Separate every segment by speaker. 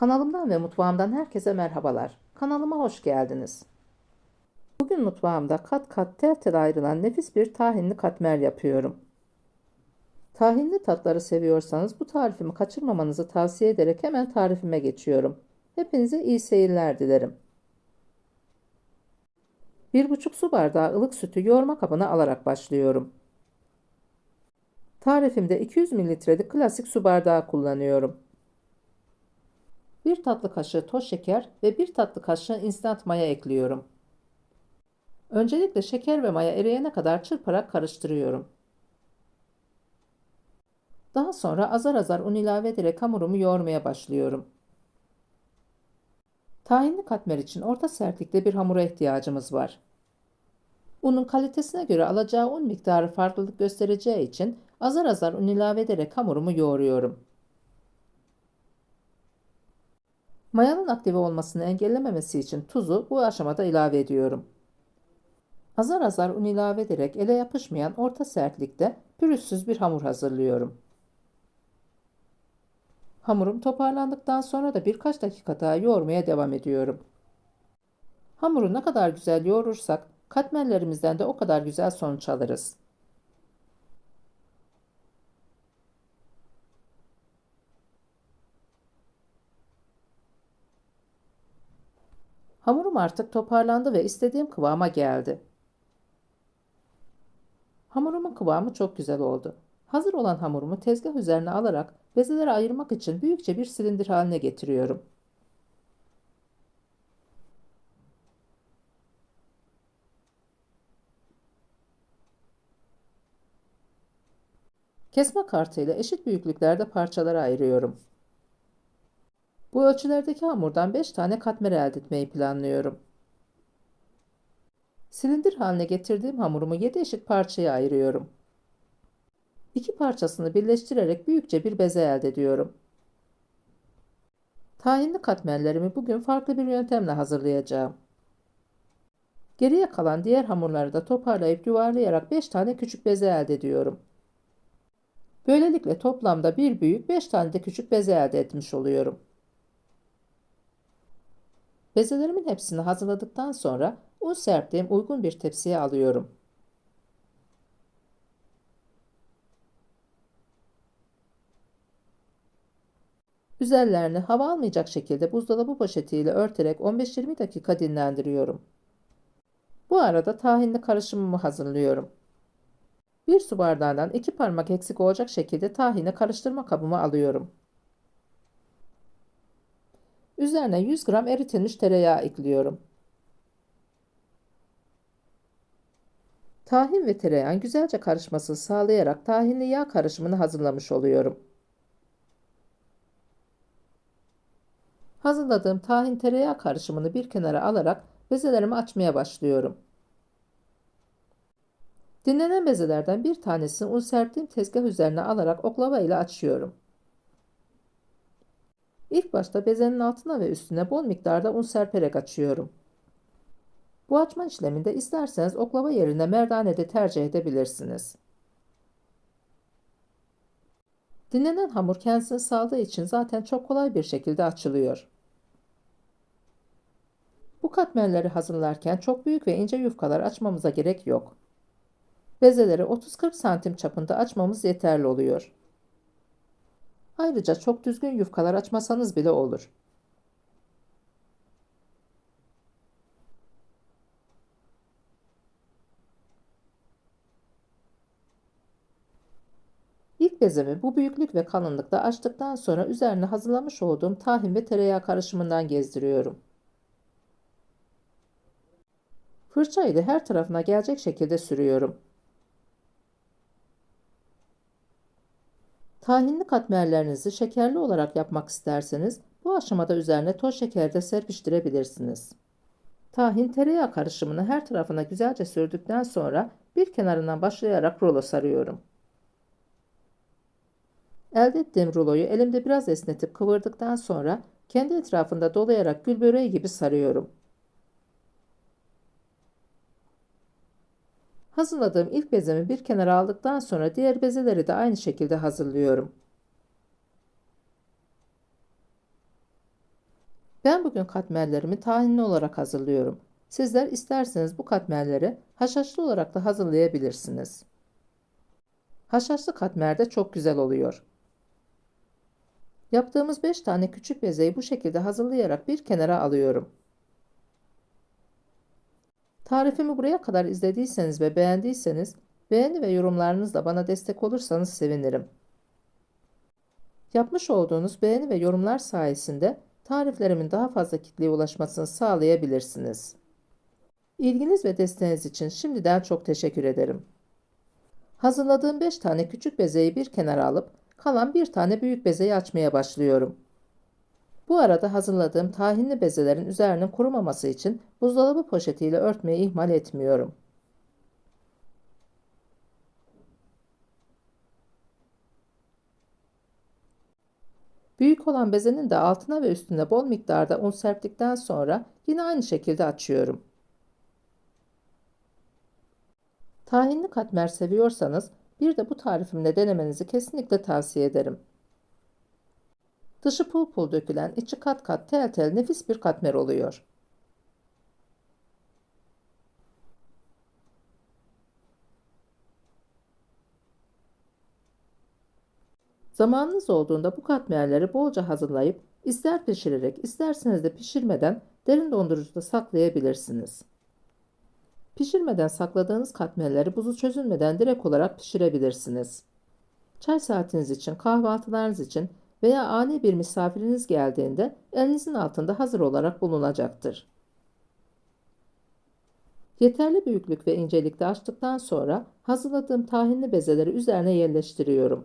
Speaker 1: Kanalımdan ve mutfağımdan herkese merhabalar. Kanalıma hoş geldiniz. Bugün mutfağımda kat kat tel tel ayrılan nefis bir tahinli katmer yapıyorum. Tahinli tatları seviyorsanız bu tarifimi kaçırmamanızı tavsiye ederek hemen tarifime geçiyorum. Hepinize iyi seyirler dilerim. 1,5 su bardağı ılık sütü yoğurma kabına alarak başlıyorum. Tarifimde 200 mililitrelik klasik su bardağı kullanıyorum. 1 tatlı kaşığı toz şeker ve 1 tatlı kaşığı instant maya ekliyorum. Öncelikle şeker ve maya eriyene kadar çırparak karıştırıyorum. Daha sonra azar azar un ilave ederek hamurumu yoğurmaya başlıyorum. Tahinli katmer için orta sertlikte bir hamura ihtiyacımız var. Unun kalitesine göre alacağı un miktarı farklılık göstereceği için azar azar un ilave ederek hamurumu yoğuruyorum. Mayanın aktive olmasını engellememesi için tuzu bu aşamada ilave ediyorum. Azar azar un ilave ederek ele yapışmayan orta sertlikte pürüzsüz bir hamur hazırlıyorum. Hamurum toparlandıktan sonra da birkaç dakika daha yoğurmaya devam ediyorum. Hamuru ne kadar güzel yoğurursak katmerlerimizden de o kadar güzel sonuç alırız. Hamurum artık toparlandı ve istediğim kıvama geldi. Hamurumun kıvamı çok güzel oldu. Hazır olan hamurumu tezgah üzerine alarak bezelere ayırmak için büyükçe bir silindir haline getiriyorum. Kesme kartıyla eşit büyüklüklerde parçalara ayırıyorum. Bu ölçülerdeki hamurdan 5 tane katmer elde etmeyi planlıyorum. Silindir haline getirdiğim hamurumu 7 eşit parçaya ayırıyorum. İki parçasını birleştirerek büyükçe bir beze elde ediyorum. Tahinli katmerlerimi bugün farklı bir yöntemle hazırlayacağım. Geriye kalan diğer hamurları da toparlayıp yuvarlayarak 5 tane küçük beze elde ediyorum. Böylelikle toplamda bir büyük 5 tane de küçük beze elde etmiş oluyorum. Bezelerimin hepsini hazırladıktan sonra un serptiğim uygun bir tepsiye alıyorum. Üzerlerini hava almayacak şekilde buzdolabı poşetiyle örterek 15-20 dakika dinlendiriyorum. Bu arada tahinli karışımımı hazırlıyorum. Bir su bardağından iki parmak eksik olacak şekilde tahini karıştırma kabıma alıyorum. Üzerine 100 gram eritilmiş tereyağı ekliyorum. Tahin ve tereyağın güzelce karışmasını sağlayarak tahinli yağ karışımını hazırlamış oluyorum. Hazırladığım tahin tereyağı karışımını bir kenara alarak bezelerimi açmaya başlıyorum. Dinlenen bezelerden bir tanesini un serptiğim tezgah üzerine alarak oklava ile açıyorum. İlk başta bezenin altına ve üstüne bol miktarda un serperek açıyorum. Bu açma işleminde isterseniz oklava yerine merdane de tercih edebilirsiniz. Dinlenen hamur kendisini sağladığı için zaten çok kolay bir şekilde açılıyor. Bu katmerleri hazırlarken çok büyük ve ince yufkalar açmamıza gerek yok. Bezeleri 30-40 santim çapında açmamız yeterli oluyor. Ayrıca çok düzgün yufkalar açmasanız bile olur. İlk bezemi bu büyüklük ve kalınlıkta açtıktan sonra üzerine hazırlamış olduğum tahin ve tereyağı karışımından gezdiriyorum. Fırça ile her tarafına gelecek şekilde sürüyorum. Tahinli katmerlerinizi şekerli olarak yapmak isterseniz bu aşamada üzerine toz şeker de serpiştirebilirsiniz. Tahin tereyağı karışımını her tarafına güzelce sürdükten sonra bir kenarından başlayarak rulo sarıyorum. Elde ettiğim ruloyu elimde biraz esnetip kıvırdıktan sonra kendi etrafında dolayarak gül böreği gibi sarıyorum. Hazırladığım ilk bezemi bir kenara aldıktan sonra diğer bezeleri de aynı şekilde hazırlıyorum. Ben bugün katmerlerimi tahinli olarak hazırlıyorum. Sizler isterseniz bu katmerleri haşhaşlı olarak da hazırlayabilirsiniz. Haşhaşlı katmer de çok güzel oluyor. Yaptığımız 5 tane küçük bezeyi bu şekilde hazırlayarak bir kenara alıyorum. Tarifimi buraya kadar izlediyseniz ve beğendiyseniz beğeni ve yorumlarınızla bana destek olursanız sevinirim. Yapmış olduğunuz beğeni ve yorumlar sayesinde tariflerimin daha fazla kitleye ulaşmasını sağlayabilirsiniz. İlginiz ve desteğiniz için şimdiden çok teşekkür ederim. Hazırladığım 5 tane küçük bezeyi bir kenara alıp kalan bir tane büyük bezeyi açmaya başlıyorum. Bu arada hazırladığım tahinli bezelerin üzerinin kurumaması için buzdolabı poşetiyle örtmeyi ihmal etmiyorum. Büyük olan bezenin de altına ve üstüne bol miktarda un serptikten sonra yine aynı şekilde açıyorum. Tahinli katmer seviyorsanız bir de bu tarifimle denemenizi kesinlikle tavsiye ederim. Dışı pul pul dökülen, içi kat kat tel tel nefis bir katmer oluyor. Zamanınız olduğunda bu katmerleri bolca hazırlayıp ister pişirerek isterseniz de pişirmeden derin dondurucuda saklayabilirsiniz. Pişirmeden sakladığınız katmerleri buzu çözülmeden direkt olarak pişirebilirsiniz. Çay saatiniz için, kahvaltılarınız için veya ani bir misafiriniz geldiğinde elinizin altında hazır olarak bulunacaktır. Yeterli büyüklük ve incelikte açtıktan sonra hazırladığım tahinli bezeleri üzerine yerleştiriyorum.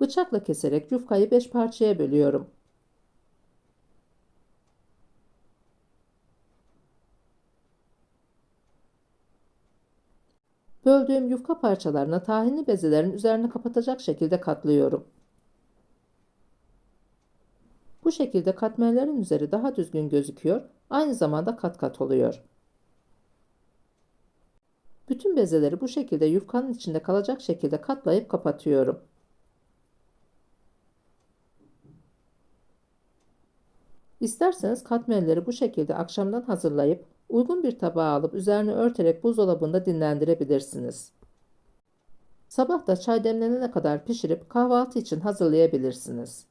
Speaker 1: Bıçakla keserek yufkayı 5 parçaya bölüyorum. Böldüğüm yufka parçalarını tahinli bezelerin üzerine kapatacak şekilde katlıyorum. Bu şekilde katmerlerin üzeri daha düzgün gözüküyor, aynı zamanda kat kat oluyor. Bütün bezeleri bu şekilde yufkanın içinde kalacak şekilde katlayıp kapatıyorum. İsterseniz katmerleri bu şekilde akşamdan hazırlayıp uygun bir tabağa alıp üzerine örterek buzdolabında dinlendirebilirsiniz. Sabah da çay demlenene kadar pişirip kahvaltı için hazırlayabilirsiniz.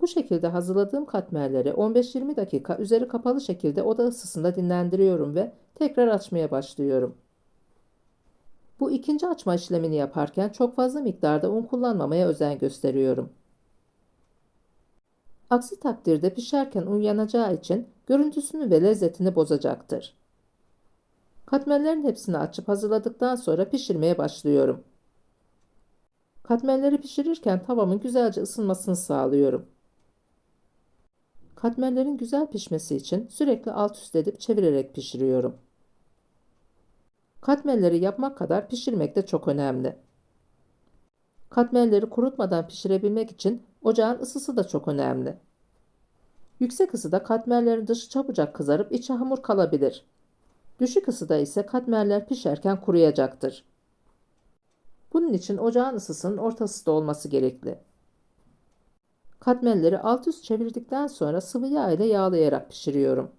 Speaker 1: Bu şekilde hazırladığım katmerleri 15-20 dakika üzeri kapalı şekilde oda ısısında dinlendiriyorum ve tekrar açmaya başlıyorum. Bu ikinci açma işlemini yaparken çok fazla miktarda un kullanmamaya özen gösteriyorum. Aksi takdirde pişerken un yanacağı için görüntüsünü ve lezzetini bozacaktır. Katmerlerin hepsini açıp hazırladıktan sonra pişirmeye başlıyorum. Katmerleri pişirirken tavamın güzelce ısınmasını sağlıyorum. Katmerlerin güzel pişmesi için sürekli alt üst edip çevirerek pişiriyorum. Katmerleri yapmak kadar pişirmek de çok önemli. Katmerleri kurutmadan pişirebilmek için ocağın ısısı da çok önemli. Yüksek ısıda katmerlerin dışı çabucak kızarıp içi hamur kalabilir. Düşük ısıda ise katmerler pişerken kuruyacaktır. Bunun için ocağın ısısının orta ısıda olması gerekli. Katmerleri alt üst çevirdikten sonra sıvı yağ ile yağlayarak pişiriyorum.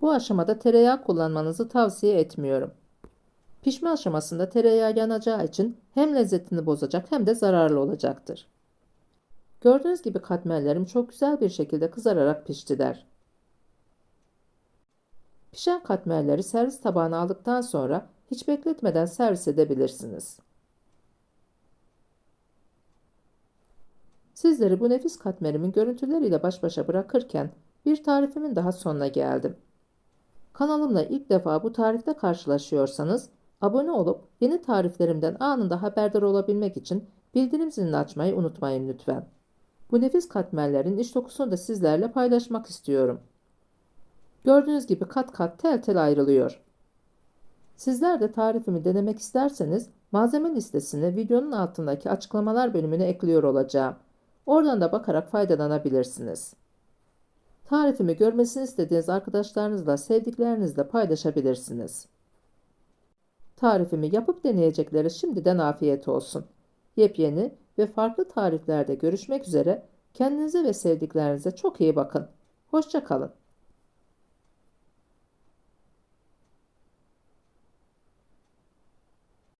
Speaker 1: Bu aşamada tereyağı kullanmanızı tavsiye etmiyorum. Pişme aşamasında tereyağı yanacağı için hem lezzetini bozacak hem de zararlı olacaktır. Gördüğünüz gibi katmerlerim çok güzel bir şekilde kızararak piştiler. Pişen katmerleri servis tabağına aldıktan sonra hiç bekletmeden servis edebilirsiniz. Sizleri bu nefis katmerimin görüntüleriyle baş başa bırakırken bir tarifimin daha sonuna geldim. Kanalımla ilk defa bu tarifte karşılaşıyorsanız abone olup yeni tariflerimden anında haberdar olabilmek için bildirim zilini açmayı unutmayın lütfen. Bu nefis katmerlerin iç dokusunu da sizlerle paylaşmak istiyorum. Gördüğünüz gibi kat kat tel tel ayrılıyor. Sizler de tarifimi denemek isterseniz malzeme listesini videonun altındaki açıklamalar bölümüne ekliyor olacağım. Oradan da bakarak faydalanabilirsiniz. Tarifimi görmesini istediğiniz arkadaşlarınızla, sevdiklerinizle paylaşabilirsiniz. Tarifimi yapıp deneyecekleri şimdiden afiyet olsun. Yepyeni ve farklı tariflerde görüşmek üzere. Kendinize ve sevdiklerinize çok iyi bakın. Hoşça kalın.